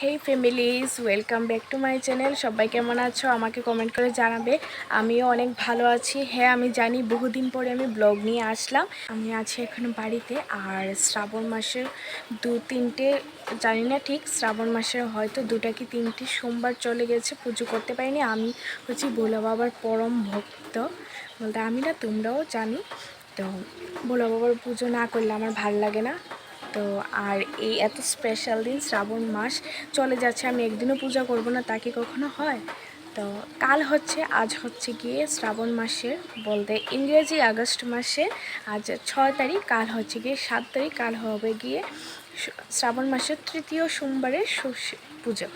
Hey families welcome back to my channel সবাই কেমন আছো? আমাকে কমেন্ট করে জানাবে। আমিও অনেক ভালো আছি। হ্যাঁ আমি জানি বহুদিন পরে আমি ব্লগ নিয়ে আসলাম। আমি আছি এখন বাড়িতে আর শ্রাবণ মাসের দু তিনটে, জানি না ঠিক, শ্রাবণ মাসের হয়তো দুটা কি তিনটি সোমবার চলে গেছে, পুজো করতে পারিনি। আমি হচ্ছি ভোলা বাবার পরম ভক্ত। বলতে আমি না, তোমরাও জানি। তো ভোলা বাবার পুজো না করলে আমার ভালো লাগে না। তো আর এই এত স্পেশাল দিন, শ্রাবণ মাস, চলে যাচ্ছে, আমি একদিনও পূজা করব না, তা কি কখনো হয়? তো কাল হচ্ছে, আজ হচ্ছে গিয়ে শ্রাবণ মাসের বলতে ইংরেজি আগস্ট মাসে আজ ছয় তারিখ, কাল হচ্ছে গিয়ে সাত তারিখ, কাল হবে গিয়ে শ্রাবণ মাসের তৃতীয় সোমবারের পুজো।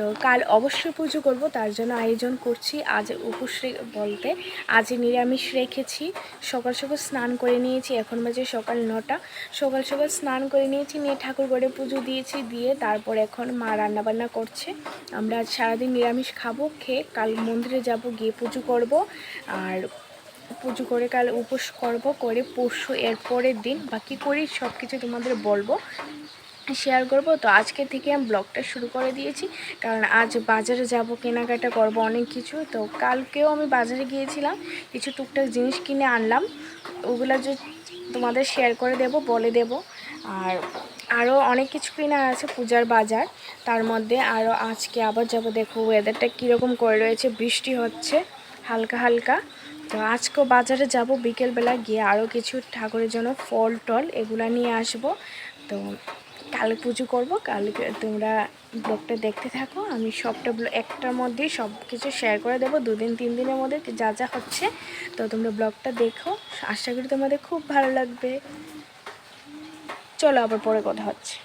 তো কাল অবশ্যই পুজো করব, তার জন্য আয়োজন করছি। আজ উপোস বলতে আজ নিরামিষ রেখেছি। সকাল সকাল স্নান করে নিয়েছি, এখন বাজে সকাল নটা। সকাল সকাল স্নান করে নিয়েছি, নিয়ে ঠাকুর ঘরে পুজো দিয়েছি, দিয়ে তারপর এখন মা রান্নাবান্না করছে। আমরা আজ সারাদিন নিরামিষ খাব, খেয়ে কাল মন্দিরে যাব, গিয়ে পুজো করব। আর পুজো করে কাল উপোস করব, করে পরশু এরপরের দিন বাকি করি সব কিছু তোমাদের বলব। শেয়ার করব। তো আজকে থেকে আমি ব্লগটা শুরু করে দিয়েছি। কারণ আজ বাজারে যাব, কেনাকাটা করব অনেক কিছু। তো কালকেও আমি বাজারে গিয়েছিলাম, কিছু টুকটাক জিনিস কিনে আনলাম। ওগুলো যে তোমাদের শেয়ার করে দেব, বলে দেব। আর আরও অনেক কিছু কিনা আছে, পূজার বাজার। তার মধ্যে আরও আজকে আবার যাব, দেখো ওয়েদারটা কীরকম করে রয়েছে, বৃষ্টি হচ্ছে, হালকা হালকা। তো আজকেও বাজারে যাব, বিকেলবেলা গিয়ে আরও কিছু ঠাকুরের জন্য ফল টল এগুলা নিয়ে আসব। তো কাল পুজো করব। কালকে তোমরা ব্লগটা দেখতে থাকো। আমি সবটা একটার মধ্যেই সব কিছু শেয়ার করে দেবো। দুদিন, তিন দিনের মধ্যে যা যা হচ্ছে। তো তোমরা ব্লগটা দেখো। আশা করি তোমাদের খুব ভালো লাগবে। চলো আবার পরে কথা হচ্ছে।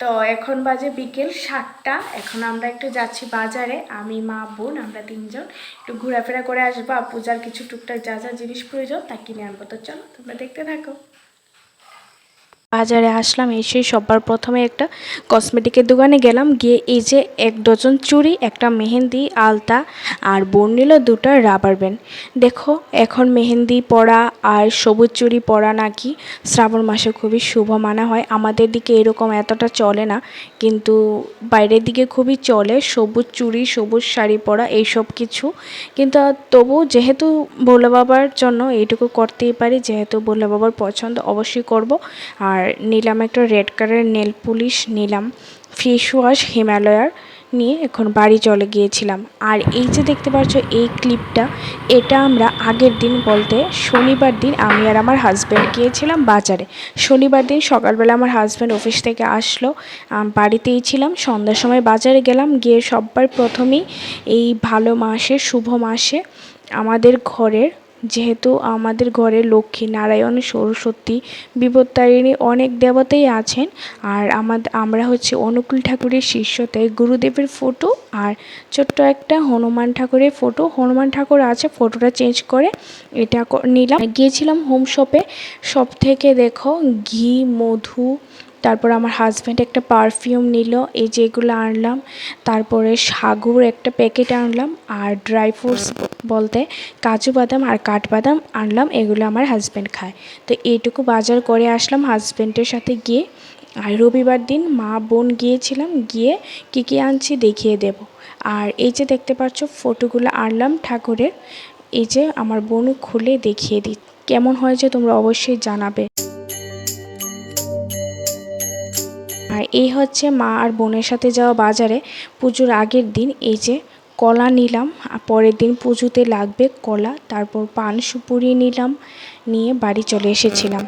তো এখন বাজে বিকেল সাতটা। এখন আমরা একটু যাচ্ছি বাজারে। আমি, মা, বোন, আমরা তিনজন। একটু ঘোরাফেরা করে আসব। পূজার কিছু টুকটাক যা যা জিনিস প্রয়োজন তা কিনে আনব। তো চলো, তোমরা দেখতে থাকো। বাজারে আসলাম, এসে সবার প্রথমে একটা কসমেটিকের দোকানে গেলাম। গিয়ে এই যে এক ডজন চুড়ি, একটা মেহেন্দি, আলতা আর বোন নিল দুটো রাবার ব্যান্ড। দেখো, এখন মেহেন্দি পরা আর সবুজ চুড়ি পরা নাকি শ্রাবণ মাসে খুবই শুভ মানা হয়। আমাদের দিকে এরকম এতটা চলে না। কিন্তু বাইরের দিকে খুবই চলে, সবুজ চুড়ি, সবুজ শাড়ি পরা এইসব কিছু। কিন্তু তবু যেহেতু ভোলে বাবার জন্য এইটুকু করতেই পারি, যেহেতু ভোলে বাবার পছন্দ অবশ্যই করব। আর নিলাম একটা রেড কালারের নেল পুলিশ, নিলাম ফেস ওয়াশ হিমালয়ার। নিয়ে এখন বাড়ি চলে গিয়েছিলাম। আর এই যে দেখতে পাচ্ছ এই ক্লিপটা, এটা আমরা আগের দিন বলতে শনিবার দিন আমি আর আমার হাজব্যান্ড গিয়েছিলাম বাজারে। শনিবার দিন সকালবেলা আমার হাজব্যান্ড অফিস থেকে আসলো বাড়িতেই ছিলাম। সন্ধ্যার সময় বাজারে গেলাম, গিয়ে সব্বার প্রথমেই এই ভালো মাসে শুভ মাসে আমাদের ঘরের যেহেতু আমাদের ঘরে লক্ষ্মী নারায়ণ সরস্বতী বিপত্তারিণী অনেক দেবতাই আছেন, আর আমাদের আমরা হচ্ছে অনুকূল ঠাকুরের শিষ্য, তাই গুরুদেবের ফটো আর ছোট্ট একটা হনুমান ঠাকুরের ফটো হনুমান ঠাকুর আছে ফটোটা চেঞ্জ করে এটা নিলাম। গিয়েছিলাম হোম শপে শপ থেকে দেখো ঘি, মধু তারপর আমার হাজব্যান্ড একটা পারফিউম নিল, এই যেগুলো আনলাম। তারপরে সাগুর একটা প্যাকেট আনলাম, আর ড্রাই ফ্রুটস বলতে কাজু বাদাম আর কাঠবাদাম আনলাম, এগুলো আমার হাজব্যান্ড খায়। তো এইটুকু বাজার করে আসলাম হাজব্যান্ডের সাথে গিয়ে। আর রবিবার দিন মা, বোন গিয়েছিলাম, গিয়ে কী কী আনছি দেখিয়ে দেব। আর এই যে দেখতে পাচ্ছ ফটোগুলো আনলাম ঠাকুরের, এই যে আমার বোন খুলে দেখিয়ে দিই কেমন হয়েছে তোমরা অবশ্যই জানাবে। এই হচ্ছে মা আর বোনের সাথে যাওয়া বাজারে পুজোর আগের দিন। এই যে কলা নিলাম পরের দিন পুজোতে লাগবে কলা, তারপর পান সুপুরি নিলাম নিয়ে বাড়ি চলে এসেছিলাম।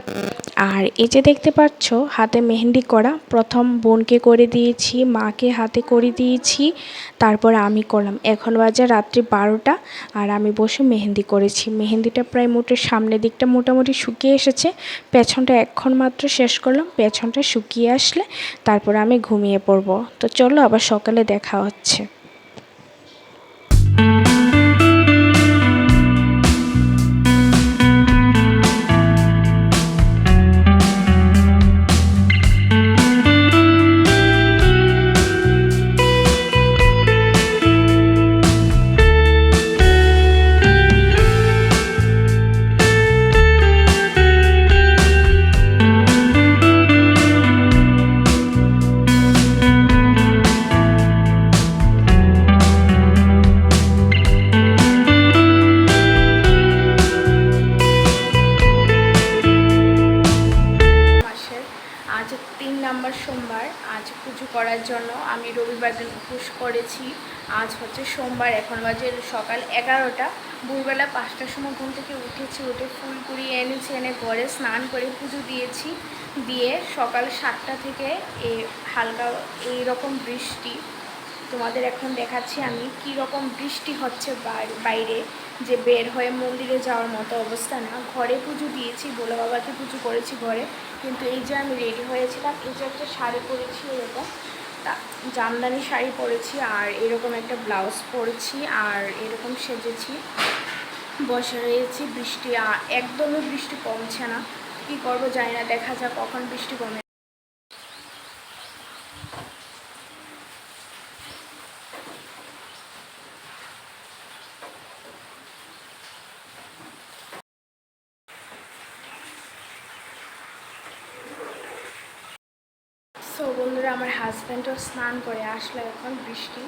আর এই যে দেখতে পাচ্ছ, হাতে মেহেন্দি করা। প্রথম বোনকে করে দিয়েছি, মাকে হাতে করে দিয়েছি। তারপর আমি করলাম। এখন বাজে রাত্রি বারোটা আর আমি বসে মেহেন্দি করেছি। মেহেন্দিটা প্রায় মোটে সামনের দিকটা মোটামুটি শুকিয়ে এসেছে। পেছনটা এখন মাত্র শেষ করলাম। পেছনটা শুকিয়ে আসলে তারপর আমি ঘুমিয়ে পড়ব। তো চলো আবার সকালে দেখা হচ্ছে। করেছি। আজ হচ্ছে সোমবার, এখন বাজে সকাল এগারোটা। ভোরবেলা পাঁচটার সময় ঘুম থেকে উঠেছি, উঠে ফুল কুড়িয়ে এনেছি, এনে ঘরে স্নান করে পুজো দিয়েছি। দিয়ে সকাল সাতটা থেকে এ হালকা এই রকম বৃষ্টি। তোমাদের এখন দেখাচ্ছি আমি কি রকম বৃষ্টি হচ্ছে বাই- বাইরে। যে বের হয়ে মন্দিরে যাওয়ার মতো অবস্থা না। ঘরে পুজো দিয়েছি বলে বাবাকে পুজো করেছি ঘরে। কিন্তু এই যে আমি রেডি হয়েছিলাম, এই যে একটা শাড়ি পরেছি এরকম। জামদানি শাড়ি পরেছি আর এরকম একটা ব্লাউজ পরেছি আর এরকম সেজেছি। বসে রয়েছি, বৃষ্টি একদমই বৃষ্টি কমছে না। কি করব জানি না, দেখা যাক কখন বৃষ্টি কমে সো বন্ধুরা আমার হাজব্যান্ডও স্নান করে আসলো এখন, বৃষ্টি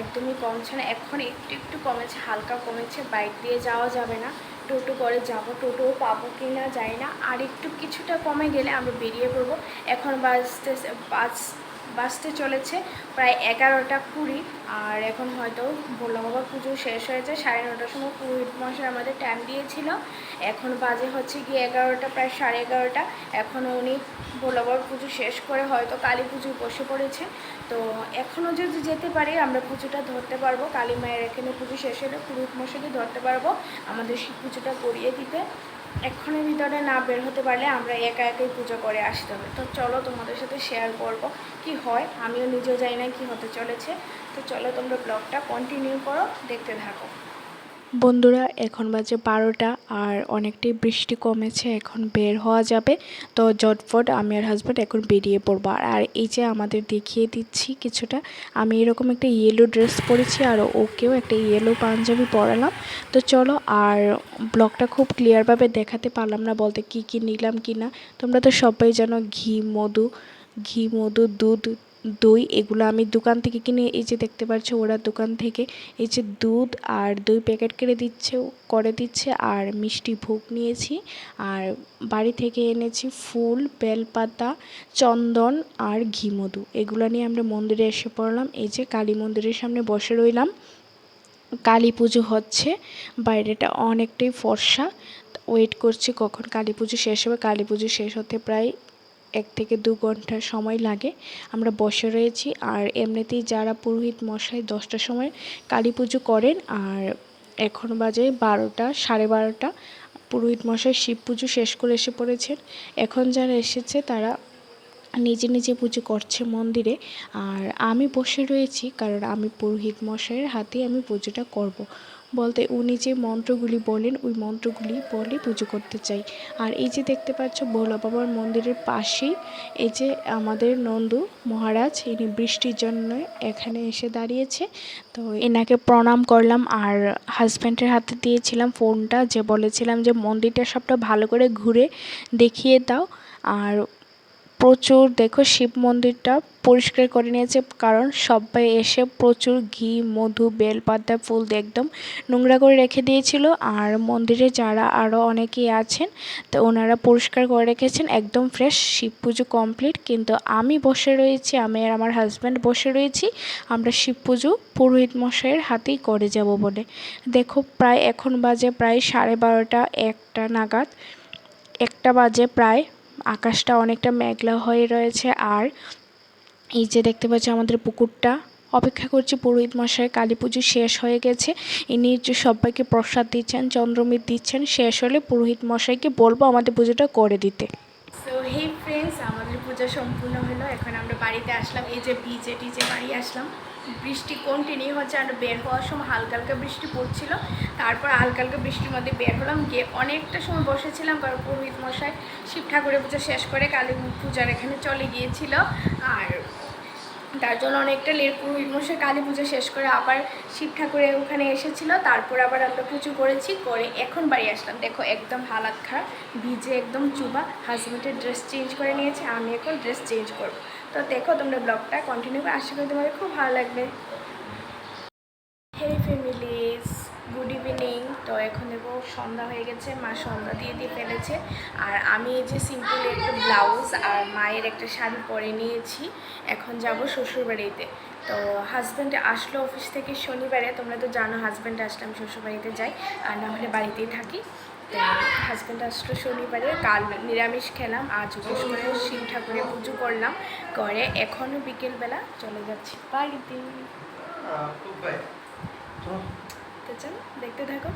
একদমই কমছে না। এখন একটু একটু কমেছে, হালকা কমেছে বাইক দিয়ে যাওয়া যাবে না। টোটো করে যাব, টোটোও পাবো কি না যাই না। আর একটু কিছুটা কমে গেলে আমরা বেরিয়ে পড়ব। এখন বাজতে বাস বাসতে চলেছে, প্রায় এগারোটা কুড়ি। আর এখন হয়তো ভোলা বাবার পুজো শেষ হয়েছে, সাড়ে নটার সময় পুরোহিত মশাই আমাদের টাইম দিয়েছিল। এখন বাজে হচ্ছে গিয়ে এগারোটা, প্রায় সাড়ে এগারোটা। এখনও উনি ভোলা পুজো শেষ করে হয়তো কালী পুজো বসে পড়েছে। তো এখনও যদি যেতে পারি, আমরা পুজোটা ধরতে পারব। কালী মায়ের এখানে পুজো শেষ হলে পুরোহিত মশাইকে ধরতে পারব, আমাদের সেই পুজোটা করিয়ে দিতে। এক্ষণের ভিতরে না বের হতে পারলে আমরা একা একাই পুজো করে আসতে হবে। তো চলো তোমাদের সাথে শেয়ার করব কি হয়, আমিও নিজেও জানি না কি হতে চলেছে। তো চলো তোমরা ব্লগটা কন্টিনিউ করো, দেখতে থাকো। বন্ধুরা, এখন বাজে বারোটা আর অনেকটাই বৃষ্টি কমেছে, এখন বের হওয়া যাবে। তো জটফট আমি আর হাজব্যান্ড এখন বেরিয়ে পড়ব। আর- এই যে আমাদের দেখিয়ে দিচ্ছি কিছুটা, আমি এরকম একটা ইয়েলো ড্রেস পরেছি আর ওকেও একটা ইয়েলো পাঞ্জাবি পরালাম। তো চলো, আর ব্লগটা খুব ক্লিয়ারভাবে দেখাতে পারলাম না, বলতে কি কি নিলাম কি না। তোমরা তো সবাই জানো ঘি, মধু ঘি, মধু, দুধ দই, এগুলো আমি দোকান থেকে কিনে, এই যে দেখতে পাচ্ছ ওরা দোকান থেকে, এই যে দুধ আর দই প্যাকেট করে দিচ্ছে করে দিচ্ছে, আর মিষ্টি ভোগ নিয়েছি, আর বাড়ি থেকে এনেছি ফুল, বেলপাতা, চন্দন আর ঘি মধু। এগুলো নিয়ে আমরা মন্দিরে এসে পড়লাম, এই যে কালী মন্দিরের সামনে বসে রইলাম। কালী পুজো হচ্ছে, বাইরেটা অনেকটাই ফর্সা, ওয়েট করছি কখন কালী পুজো শেষ হবে, কালী পুজো শেষ হতে প্রায় এক থেকে দু ঘণ্টা সময় লাগে। আমরা বসে রয়েছি আর এমনিতেই যারা পুরোহিত মশাই দশটার সময় কালী পুজো করেন আর এখন বাজে বারোটা, সাড়ে বারোটা। পুরোহিত মশাই শিব পুজো শেষ করে এসে পড়েছেন। এখন যারা এসেছে তারা নিজে নিজে পুজো করছে মন্দিরে। আর আমি বসে রয়েছি কারণ আমি পুরোহিত মশাইয়ের হাতে আমি পুজোটা করব। বলতে উনি যে মন্ত্রগুলি বলেন, ওই মন্ত্রগুলি বলে পুজো করতে চাই। আর এই যে দেখতে পাচ্ছ ভোলা বাবার মন্দিরের পাশেই এই যে আমাদের নন্দু মহারাজ, ইনি বৃষ্টির জন্য এখানে এসে দাঁড়িয়েছে। তো এনাকে প্রণাম করলাম আর হাজব্যান্ডের হাতে দিয়েছিলাম ফোনটা যে বলেছিলাম যে মন্দিরটা সবটা ভালো করে ঘুরে দেখিয়ে দাও। আর প্রচুর, দেখো শিব মন্দিরটা পরিষ্কার করে নিয়েছে, কারণ সবাই এসে প্রচুর ঘি, মধু, বেলপাতা, ফুল একদম নোংরা করে রেখে দিয়েছিল। আর মন্দিরে যারা আরও অনেকেই আছেন, তো ওনারা পরিষ্কার করে রেখেছেন, একদম ফ্রেশ শিব পুজো কমপ্লিট কিন্তু আমি বসে রয়েছি, আমি আর আমার হাজব্যান্ড বসে রয়েছি, আমরা শিব পুজো পুরোহিত মশাইয়ের হাতেই করে যাব বলে। দেখো প্রায় এখন বাজে প্রায় সাড়ে বারোটা একটা নাগাদ, একটা বাজে প্রায় আকাশটা অনেকটা মেঘলা হয়ে রয়েছে আর এই যে দেখতে পাচ্ছি আমাদের পুকুরটা, অপেক্ষা করছি পুরোহিত মশাই, কালী পুজো শেষ হয়ে গেছে। ইনি যে সবাইকে প্রসাদ দিচ্ছেন, চন্দ্রমিত দিচ্ছেন, শেষ হলে পুরোহিত মশাইকে বলব আমাদের পুজোটা করে দিতে। সো হেই ফ্রেন্ডস আমাদের পূজা সম্পূর্ণ হলো। এখন আমরা বাড়িতে আসলাম। এই যে ভিজে টিজে বাড়ি আসলাম। বৃষ্টি কন্টিনিউ হচ্ছে আর বের হওয়ার সময় হালকা হালকা বৃষ্টি পড়ছিল। তারপর হালকা হালকা বৃষ্টির মধ্যে বের হলাম, গিয়ে অনেকটা সময় বসেছিলাম, কারণ পুরোহিত মশাই শিব ঠাকুরের পুজো শেষ করে কালী পূজার এখানে চলে গিয়েছিল। আর তার জন্য অনেকটা লেট পুরোহিত মশাই কালী পুজো শেষ করে আবার শিব ঠাকুরের ওখানে এসেছিল। তারপর আবার আমরা পুজো করেছি, করে এখন বাড়ি আসলাম। দেখো, একদম হালাত খারাপ, ভিজে একদম চুবা। হাজব্যান্ডের ড্রেস চেঞ্জ করে নিয়েছে, আমি এখন ড্রেস চেঞ্জ করব। তো দেখো তোমরা ব্লগটা কন্টিনিউ করে। আশা করি তোমাদের খুব ভালো লাগবে। হে ফ্যামিলিজ গুড ইভিনিং তো এখন দেবো সন্ধ্যা হয়ে গেছে, মা সন্ধ্যা দিয়ে দিয়ে ফেলেছে। আর আমি এই যে সিম্পল একটা ব্লাউজ আর মায়ের একটা শাড়ি পরে নিয়েছি। এখন যাব শ্বশুরবাড়িতে। তো হাজব্যান্ড আসলো অফিস থেকে শনিবারে, তোমরা তো জানো হাজব্যান্ড আসলে আমি শ্বশুরবাড়িতে যাই। আর না হলে বাড়িতেই থাকি। হাজব্যান্ড আসলো শনিবারে কাল নিরামিষ খেলাম আজ উপোস করে শিব ঠাকুরের পুজো করলাম করে এখনও বিকেলবেলা চলে যাচ্ছি। বাড়িতে। তো চলো দেখতে থাকো।